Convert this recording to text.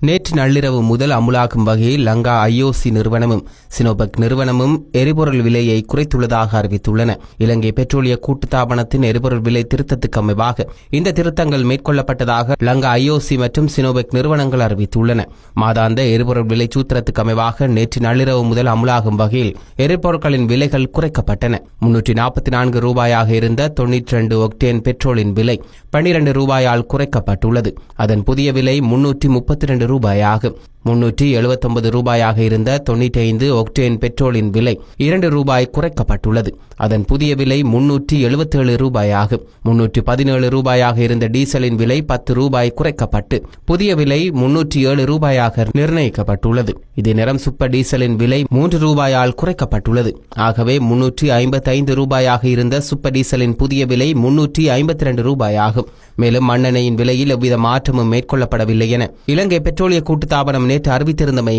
நேற்று நள்ளிரவு முதல் அமுலாகும் வகையில் லங்கா ஐஓசி நிறுவனமும் சினோபெக் நிறுவனமும் எரிபொருள் விலையை குறைத்துள்ளதாக அறிவித்துள்ளன. இலங்கை பெட்ரோலிய கூட்டுத்தாபனத்தின் எரிபொருள் விலை திருத்தத்துக்கு அமைவாக இந்த திருத்தங்கள் மேற்கொள்ளப்பட்டதாக லங்கா ஐஓசி மற்றும் சினோபெக் நிறுவனங்கள் அறிவித்துள்ளன. மாதாந்த எரிபொருள் விலை சூத்திரத்துக்கு அமைவாக நேற்று நள்ளிரவு முதல் அமுலாகும் வகையில் எரிபொருட்களின் விலைகள் குறைக்கப்பட்டன. முன்னூற்றி நாற்பத்தி நான்கு ரூபாயாக இருந்த தொன்னூற்றி ரெண்டு ஒக்டேன் பெட்ரோலின் விலை பன்னிரண்டு ரூபாயால் குறைக்கப்பட்டுள்ளது. அதன் புதிய விலை முன்னூற்றி முப்பத்தி ரெண்டு ரூபாயாகும் முன்னூற்றி எழுபத்தொன்பது ரூபாயாக இருந்த தொண்ணூற்றி ஐந்து ஒக்டேன் பெட்ரோலின் விலை இரண்டு ரூபாய் குறைக்கப்பட்டுள்ளது. அதன் புதிய விலை முன்னூற்றி எழுபத்தேழு ரூபாயாகும் முன்னூற்றி பதினேழு ரூபாயாக இருந்த டீசலின் விலை பத்து ரூபாய் குறைக்கப்பட்டு புதிய விலை முன்னூற்றி ஏழு ரூபாயாக நிர்ணயிக்கப்பட்டுள்ளது. இது நேரம் சுப்ப டீசலின் விலை மூன்று ரூபாயால் குறைக்கப்பட்டுள்ளது. ஆகவே முன்னூற்றி ஐம்பத்தைந்து ரூபாயாக இருந்த சுப்ப டீசலின் புதிய விலை முன்னூற்றி ஐம்பத்தி ரெண்டு ரூபாயாகும். மேலும் மண்ணெண்ணெயின் விலையில் எவ்வித மாற்றமும் மேற்கொள்ளப்படவில்லை என இலங்கை பெட்ரோலிய கூட்டுத்தாபனம் நேற்று அறிவித்திருந்தமை